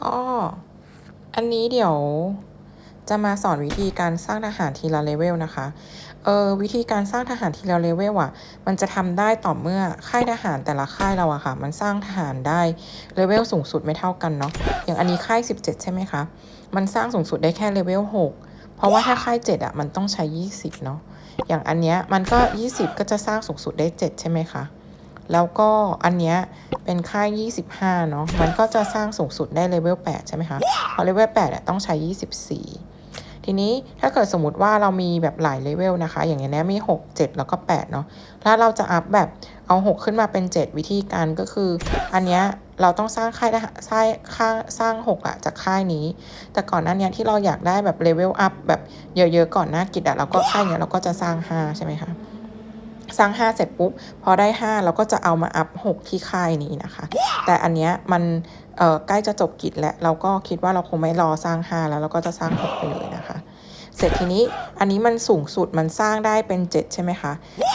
ก็อันนี้เดี๋ยวจะมาสอนวิธีการสร้างทหารทีละเลเวลนะคะ เออวิธีการสร้างทหารทีละเลเวลอะ มันจะทำได้ต่อเมื่อค่ายทหารแต่ละค่ายเราอะค่ะ มันสร้างทหารได้เลเวลสูงสุดไม่เท่ากันเนาะ อย่างอันนี้ค่าย 17 ใช่ไหมคะ มันสร้างสูงสุดได้แค่เลเวล6เพราะว่าถ้าค่าย 7อะมันต้องใช้ 20 เนาะ อย่างอันเนี้ยมันก็ 20 ก็จะสร้างสูงสุดได้ 7 ใช่ไหมคะ แล้วก็อันเนี้ยเป็นค่าย25 เนาะมันก็จะสร้างสูงสุดได้เลเวล 8 ใช่ไหมคะเพราะเลเวล8อะต้องใช้ 24 ทีนี้ถ้าเกิดสมมติว่าเรามีแบบหลายเลเวลนะคะ อย่างเงี้ยมี 6 7 แล้วก็ 8 เนาะถ้าเราจะอัพแบบเอา 6 ขึ้นมาเป็น 7 วิธีการก็คือ อันเนี้ยเราต้องสร้างค่ายทหารสร้างค่าสร้าง 6อะจากค่ายนี้ แต่ก่อนหน้านี้ที่เราอยากได้แบบเลเวลอัพแบบเยอะๆก่อนหน้ากิจอะเราก็ค่ายเนี้ยเราก็จะสร้าง 5 ใช่ไหมคะ สร้าง 5 เสร็จปุ๊บ พอได้ 5 เราก็จะเอามาอัพ 6 ที่ค่ายนี้นะคะ แต่อันเนี้ยมันใกล้จะจบกิจแล้วเราก็คิดว่าเราคงไม่รอสร้าง 5 แล้วเราก็จะสร้าง 6 ไปเลยนะคะ เสร็จทีนี้อันนี้มันสูงสุดมันสร้างได้เป็น 7 ใช่ไหมคะ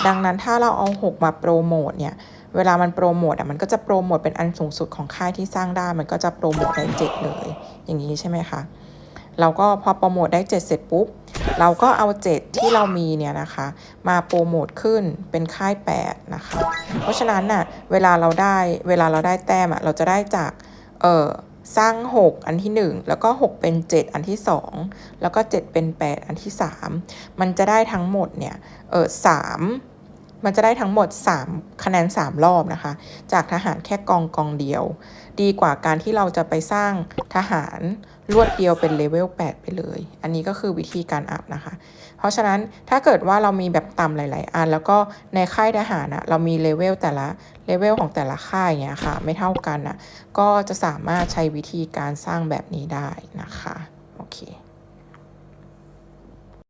ดังนั้นถ้าเราเอา 6 มาโปรโมทเนี่ยเวลามันโปรโมทอะมันก็จะโปรโมทเป็นอันสูงสุดของค่ายที่สร้างได้ มันก็จะโปรโมทได้7เลย อย่างนี้ใช่ไหมคะเราก็พอโปรโมทได้ 7 เสร็จปุ๊บ เราก็เอา 7 ที่เรามีเนี่ยนะคะ มาโปรโมทขึ้นเป็นค่าย 8 นะคะ เพราะฉะนั้นน่ะเวลาเราได้เวลาเราได้แต้มอะเราจะได้จากเออสร้าง 6 อันที่ 1 แล้วก็ 6 เป็น 7 อันที่ 2 แล้วก็ 7 เป็น 8 อันที่ 3 มันจะได้ทั้งหมดเนี่ยเออสาม มันจะได้ทั้งหมด 3 คะแนน 3 รอบนะคะ จากทหารแค่กองกองเดียว ดีกว่าการที่เราจะไปสร้างทหารรวดเดียวเป็นเลเวล8ไปเลย อันนี้ก็คือวิธีการอัพนะคะ เพราะฉะนั้นถ้าเกิดว่าเรามีแบบต่ำหลาย ๆ อัน แล้วก็ในค่ายทหารอะเรามีเลเวลแต่ละเลเวลของแต่ละค่ายเงี้ยค่ะ ไม่เท่ากันอะก็จะสามารถใช้วิธีการสร้างแบบนี้ได้นะคะ โอเค